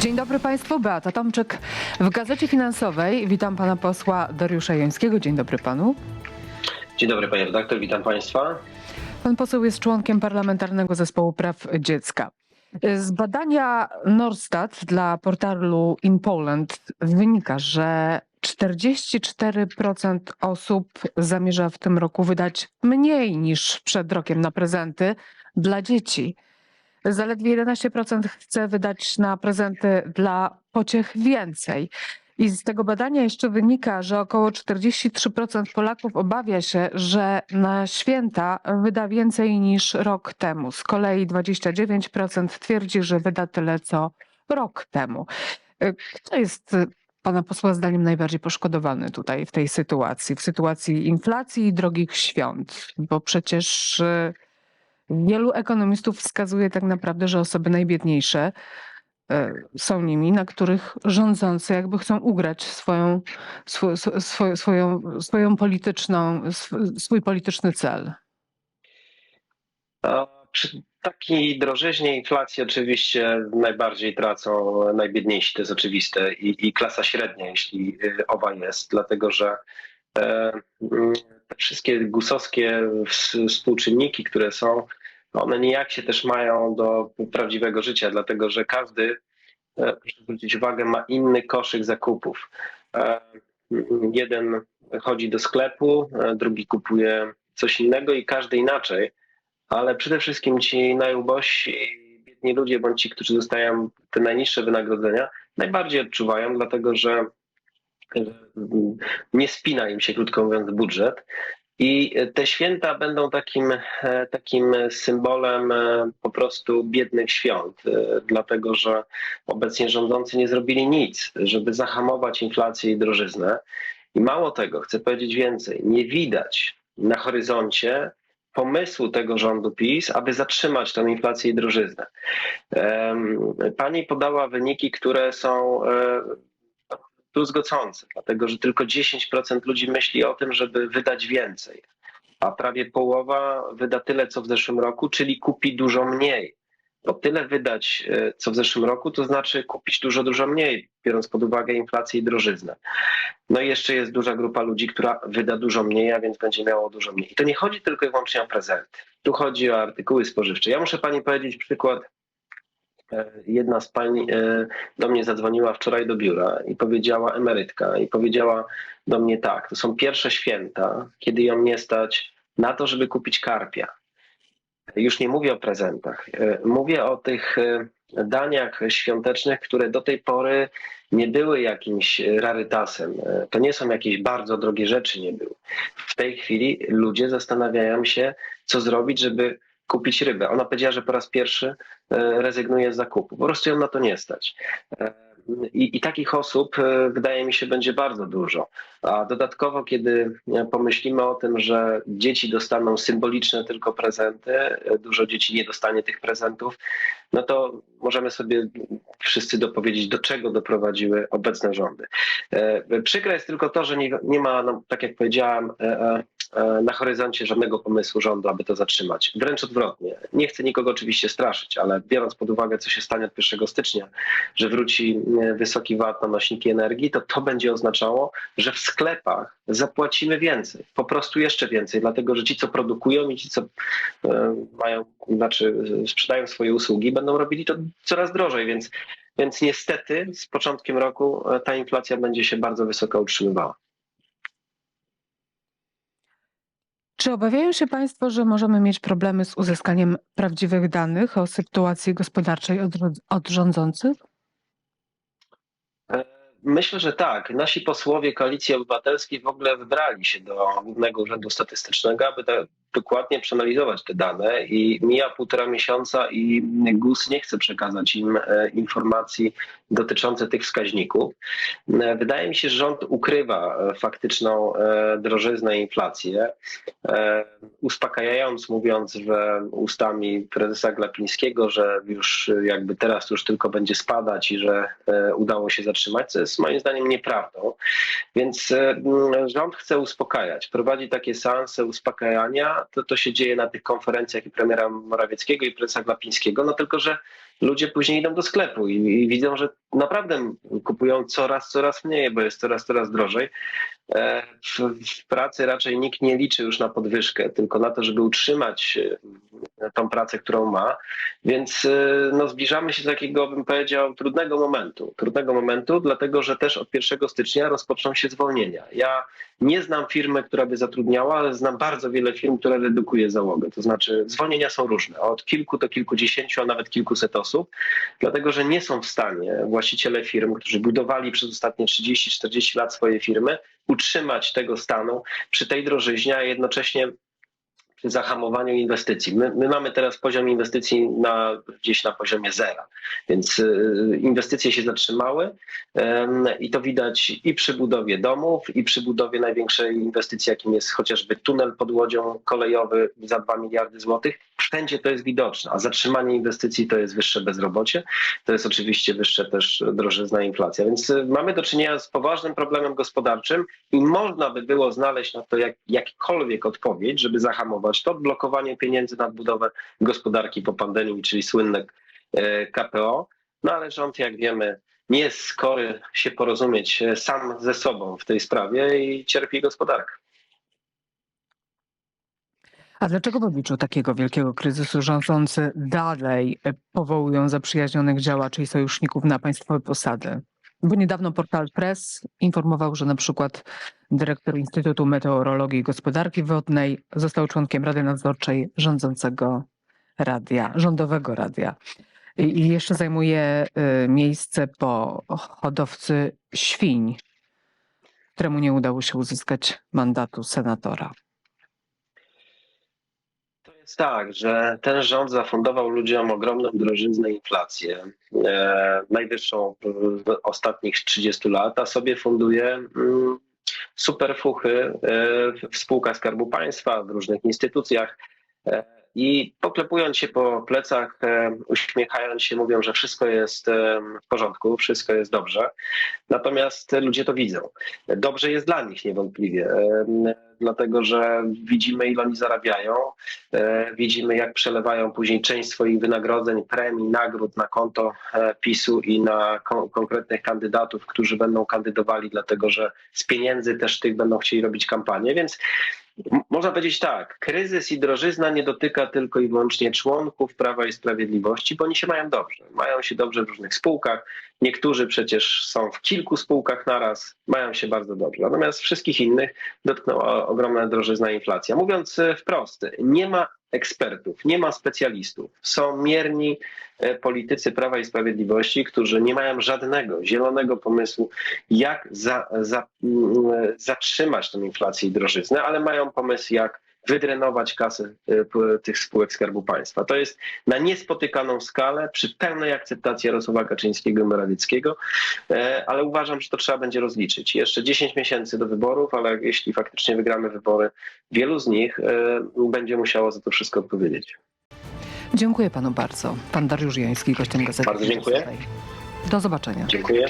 Dzień dobry Państwu, Beata Tomczyk w Gazecie Finansowej. Witam Pana posła Dariusza Jońskiego. Dzień dobry Panu. Dzień dobry panie redaktor, witam państwa. Pan poseł jest członkiem Parlamentarnego Zespołu Praw Dziecka. Z badania Norstat dla portalu In Poland wynika, że 44% osób zamierza w tym roku wydać mniej niż przed rokiem na prezenty dla dzieci. Zaledwie 11% chce wydać na prezenty dla pociech więcej. I z tego badania jeszcze wynika, że około 43% Polaków obawia się, że na święta wyda więcej niż rok temu. Z kolei 29% twierdzi, że wyda tyle co rok temu. Y, Kto jest y, pana posła zdaniem najbardziej poszkodowany tutaj w tej sytuacji, w sytuacji inflacji i drogich świąt? Bo przecież y, wielu ekonomistów wskazuje tak naprawdę, że osoby najbiedniejsze e, są nimi, na których rządzący jakby chcą ugrać swoją, swo, swo, swoją, swoją polityczną, sw- swój polityczny cel. Przy takiej drożyźnie inflacji oczywiście najbardziej tracą najbiedniejsi, to jest oczywiste, i, i klasa średnia, jeśli y, owa jest, dlatego że e, mm, te wszystkie gusowskie ws- współczynniki, które są, one nijak się też mają do prawdziwego życia, dlatego że każdy, e, proszę zwrócić uwagę, ma inny koszyk zakupów. E, Jeden chodzi do sklepu, e, drugi kupuje coś innego i każdy inaczej ale przede wszystkim ci najubożsi, biedni ludzie, bądź ci, którzy dostają te najniższe wynagrodzenia, najbardziej odczuwają, dlatego że nie spina im się, krótko mówiąc, budżet. I te święta będą takim, e, takim symbolem e, po prostu biednych świąt, e, dlatego że obecnie rządzący nie zrobili nic, żeby zahamować inflację i drożyznę. I mało tego, chcę powiedzieć więcej, nie widać na horyzoncie pomysłu tego rządu PiS, aby zatrzymać tę inflację i drożyznę. Pani podała wyniki, które są druzgocące, dlatego że tylko 10% ludzi myśli o tym, żeby wydać więcej, a prawie połowa wyda tyle, co w zeszłym roku, czyli kupi dużo mniej. Bo tyle wydać, e, co w zeszłym roku, to znaczy kupić dużo, dużo mniej, biorąc pod uwagę inflację i drożyznę. No i jeszcze jest duża grupa ludzi, która wyda dużo mniej, a więc będzie miało dużo mniej. I to nie chodzi tylko i wyłącznie o prezenty. Tu chodzi o artykuły spożywcze. Ja muszę pani powiedzieć przykład. E, Jedna z pań e, do mnie zadzwoniła wczoraj do biura i powiedziała, emerytka, i powiedziała do mnie tak, to są pierwsze święta, kiedy ją nie stać na to, żeby kupić karpia. Już nie mówię o prezentach. E, Mówię o tych daniach świątecznych, które do tej pory nie były jakimś rarytasem. To nie są jakieś bardzo drogie rzeczy, nie były. W tej chwili ludzie zastanawiają się, co zrobić, żeby kupić rybę. Ona powiedziała, że po raz pierwszy e, rezygnuje z zakupu. Po prostu ją na to nie stać. E, I, I takich osób, e, wydaje mi się, będzie bardzo dużo. A dodatkowo, kiedy e, pomyślimy o tym, że dzieci dostaną symboliczne tylko prezenty, e, dużo dzieci nie dostanie tych prezentów, no to możemy sobie wszyscy dopowiedzieć, do czego doprowadziły obecne rządy. E, Przykre jest tylko to, że nie, nie ma, no, tak jak powiedziałam, e, na horyzoncie żadnego pomysłu rządu, aby to zatrzymać. Wręcz odwrotnie. Nie chcę nikogo oczywiście straszyć, ale biorąc pod uwagę, co się stanie od 1 stycznia, że wróci wysoki VAT na nośniki energii, to to będzie oznaczało, że w sklepach zapłacimy więcej, po prostu jeszcze więcej, dlatego że ci, co produkują i ci, co e, mają, znaczy sprzedają swoje usługi, będą robili to coraz drożej, więc, więc niestety z początkiem roku e, ta inflacja będzie się bardzo wysoko utrzymywała. Czy obawiają się Państwo, że możemy mieć problemy z uzyskaniem prawdziwych danych o sytuacji gospodarczej od, od rządzących? Myślę, że tak. Nasi posłowie Koalicji Obywatelskiej w ogóle wybrali się do Głównego Urzędu Statystycznego, aby tak dokładnie przeanalizować te dane i mija półtora miesiąca i GUS nie chce przekazać im e, informacji dotyczących tych wskaźników. E, Wydaje mi się, że rząd ukrywa e, faktyczną e, drożyznę i inflację, uspokajając, mówiąc że ustami prezesa Glapińskiego, że już jakby teraz już tylko będzie spadać i że udało się zatrzymać, co jest moim zdaniem nieprawdą. Więc rząd chce uspokajać, prowadzi takie seanse uspokajania, to, to się dzieje na tych konferencjach i premiera Morawieckiego i prezesa Glapińskiego, no tylko, że ludzie później idą do sklepu i, i widzą, że naprawdę kupują coraz, coraz mniej, bo jest coraz, coraz drożej. E, W, w pracy raczej nikt nie liczy już na podwyżkę, tylko na to, żeby utrzymać e, tą pracę, którą ma. Więc e, no, zbliżamy się do takiego, bym powiedział, trudnego momentu. Trudnego momentu, dlatego że też od 1 stycznia rozpoczną się zwolnienia. Ja nie znam firmy, która by zatrudniała, ale znam bardzo wiele firm, które redukuje załogę. To znaczy zwolnienia są różne, od kilku do kilkudziesięciu, a nawet kilkuset osób, dlatego że nie są w stanie właściciele firm, którzy budowali przez ostatnie 30-40 lat swoje firmy, utrzymać tego stanu przy tej drożyźnie, a jednocześnie przy zahamowaniu inwestycji. My, my mamy teraz poziom inwestycji na, gdzieś na poziomie zera, więc y, inwestycje się zatrzymały i to widać i przy budowie domów, i przy budowie największej inwestycji, jakim jest chociażby tunel pod łodzią kolejowy za 2 miliardy złotych. Wszędzie to jest widoczne, a zatrzymanie inwestycji to jest wyższe bezrobocie, to jest oczywiście wyższe też drożyzna, inflacja. Więc y, mamy do czynienia z poważnym problemem gospodarczym i można by było znaleźć na to jak, odpowiedź, żeby zahamować to odblokowanie pieniędzy na budowę gospodarki po pandemii, czyli słynne e, KPO. No ale rząd, jak wiemy, nie jest skory się porozumieć e, sam ze sobą w tej sprawie i cierpi gospodarka. A dlaczego w obliczu takiego wielkiego kryzysu rządzący dalej e, powołują zaprzyjaźnionych działaczy i sojuszników na państwowe posady? Bo niedawno portal Press informował, że na przykład dyrektor Instytutu Meteorologii i Gospodarki Wodnej został członkiem Rady Nadzorczej rządzącego radia, rządowego radia. I jeszcze zajmuje y, miejsce po hodowcy świń, któremu nie udało się uzyskać mandatu senatora. Jest tak, że ten rząd zafundował ludziom ogromną drożyznę, inflację, e, najwyższą w ostatnich 30 lat, a sobie funduje mm, superfuchy e, w spółkach Skarbu Państwa, w różnych instytucjach. E, I poklepując się po plecach, e, uśmiechając się, mówią, że wszystko jest e, w porządku, wszystko jest dobrze. Natomiast ludzie to widzą. Dobrze jest dla nich niewątpliwie, e, dlatego że widzimy, ile oni zarabiają, Widzimy, jak przelewają później część swoich wynagrodzeń, premii, nagród na konto PiSu i na kon- konkretnych kandydatów, którzy będą kandydowali, dlatego że z pieniędzy też tych będą chcieli robić kampanię. Więc można powiedzieć tak, kryzys i drożyzna nie dotyka tylko i wyłącznie członków Prawa i Sprawiedliwości, bo oni się mają dobrze. Mają się dobrze w różnych spółkach. Niektórzy przecież są w kilku spółkach naraz, mają się bardzo dobrze. Natomiast wszystkich innych dotknęła ogromna drożyzna i inflacja. Mówiąc e, wprost, nie ma ekspertów, nie ma specjalistów. Są mierni e, politycy Prawa i Sprawiedliwości, którzy nie mają żadnego zielonego pomysłu, jak za, za, mm, e, zatrzymać tę inflację i drożyznę, ale mają pomysł, jak wydrenować kasę e, tych spółek Skarbu Państwa. To jest na niespotykaną skalę, przy pełnej akceptacji Jarosława Kaczyńskiego i Morawieckiego, e, ale uważam, że to trzeba będzie rozliczyć. Jeszcze 10 miesięcy do wyborów, ale jeśli faktycznie wygramy wybory, wielu z nich e, będzie musiało za to wszystko odpowiedzieć. Dziękuję panu bardzo. Pan Dariusz Joński, gościem Gazety Bardzo dziękuję. Do zobaczenia. Dziękuję.